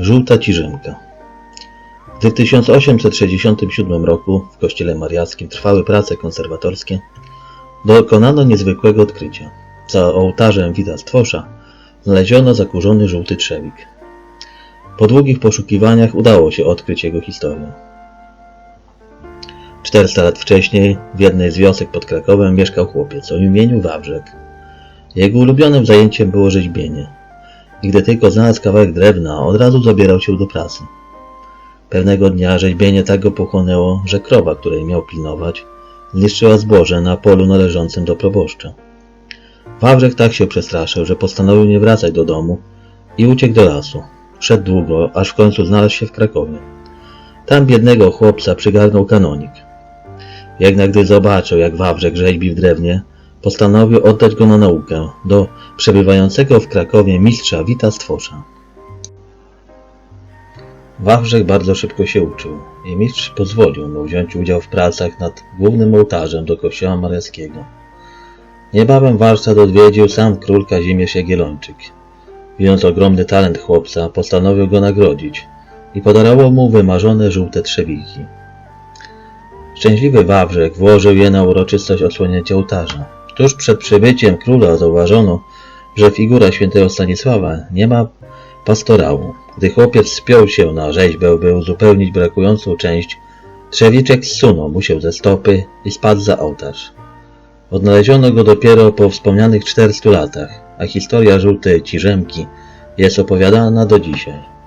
Żółta Ciżymka Gdy w 1867 roku w kościele mariackim trwały prace konserwatorskie, dokonano niezwykłego odkrycia. Za ołtarzem Wita Stwosza znaleziono zakurzony żółty trzewik. Po długich poszukiwaniach udało się odkryć jego historię. 400 lat wcześniej w jednej z wiosek pod Krakowem mieszkał chłopiec o imieniu Wawrzek. Jego ulubionym zajęciem było rzeźbienie. I gdy tylko znalazł kawałek drewna, od razu zabierał się do pracy. Pewnego dnia rzeźbienie tak go pochłonęło, że krowa, której miał pilnować, zniszczyła zboże na polu należącym do proboszcza. Wawrzek tak się przestraszył, że postanowił nie wracać do domu i uciekł do lasu. Szedł długo, aż w końcu znalazł się w Krakowie. Tam biednego chłopca przygarnął kanonik. Jednak gdy zobaczył, jak Wawrzek rzeźbi w drewnie, postanowił oddać go na naukę do przebywającego w Krakowie mistrza Wita Stwosza. Wawrzek bardzo szybko się uczył i mistrz pozwolił mu wziąć udział w pracach nad głównym ołtarzem do kościoła mariackiego. Niebawem warsztat odwiedził sam król Kazimierz Jagiellończyk. Widząc ogromny talent chłopca, postanowił go nagrodzić i podarował mu wymarzone żółte trzewiki. Szczęśliwy Wawrzek włożył je na uroczystość odsłonięcia ołtarza. Tuż przed przybyciem króla zauważono, że figura świętego Stanisława nie ma pastorału. Gdy chłopiec spiął się na rzeźbę, by uzupełnić brakującą część, trzewiczek zsunął mu się ze stopy i spadł za ołtarz. Odnaleziono go dopiero po wspomnianych 400 latach, a historia żółtej ciżemki jest opowiadana do dzisiaj.